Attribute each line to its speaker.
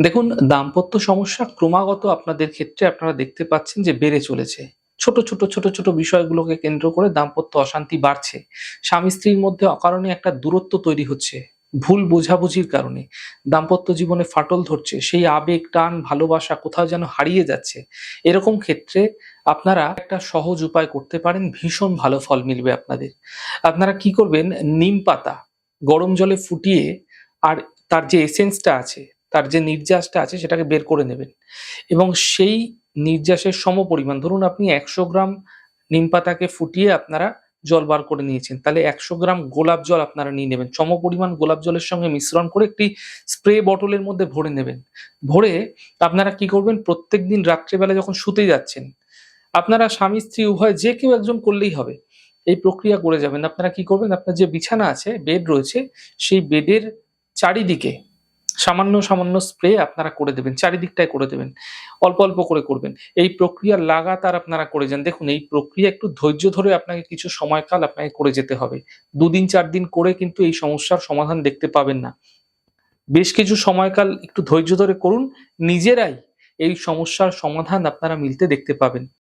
Speaker 1: দেখুন দাম্পত্য সমস্যা ক্রমাগত আপনাদের ক্ষেত্রে আপনারা দেখতে পাচ্ছেন যে বেড়ে চলেছে। ছোট, ছোট, ছোট, ছোট বিষয়গুলোকে কেন্দ্র করে দাম্পত্য অশান্তি বাড়ছে। স্বামী-স্ত্রীর মধ্যে অকারণে একটা দূরত্ব তৈরি হচ্ছে। ভুল বোঝাবুঝির কারণে। দাম্পত্য জীবনে ফাটল ধরছে। সেই আবেগ, টান, ভালোবাসা কোথাও যেন হারিয়ে যাচ্ছে। এরকম ক্ষেত্রে আপনারা একটা সহজ উপায় করতে পারেন, ভীষণ ভালো ফল মিলবে আপনাদের। আপনারা কি করবেন, নিম পাতা গরম জলে ফুটিয়ে আর তার যে এসেন্সটা আছে, তার যে নির্যাসটা আছে সেটাকে বের করে নেবেন এবং সেই নির্যাসের সমপরিমাণ ধরুন আপনি ১০০ গ্রাম নিম পাতাকে ফুটিয়ে আপনারা জল বার করে নিয়েছেন। তাহলে ১০০ গ্রাম গোলাপ জল আপনারা নিয়ে নেবেন। সম পরিমাণ গোলাপ জলের সঙ্গে মিশ্রণ করে একটি স্প্রে বটলের মধ্যে ভরে নেবেন। ভরে আপনারা কি করবেন প্রত্যেক দিন রাত্রেবেলা যখন শুতে যাচ্ছেন, আপনারা স্বামী-স্ত্রী উভয় যে কেউ একজন করলেই হবে। এই প্রক্রিয়া করে যাবেন। আপনারা কি করবেন, আপনার যে বিছানা আছে, বেড রয়েছে, সেই বেডের চারিদিকে সামান্য, সামান্য স্প্রে আপনারা করে দেবেন। চারিদিকটায় করে দেবেন। অল্প, অল্প করে করবেন। এই প্রক্রিয়া লাগাতার আপনারা করে যান। দেখুন এই প্রক্রিয়া একটু ধৈর্য ধরে আপনাকে কিছু সময়কাল আপনাকে করে যেতে হবে। দুদিন চার দিন করে কিন্তু এই সমস্যার সমাধান দেখতে পাবেন না। বেশ কিছু সময়কাল একটু ধৈর্য ধরে করুন। নিজেরাই এই সমস্যার সমাধান আপনারা মিলতে দেখতে পাবেন।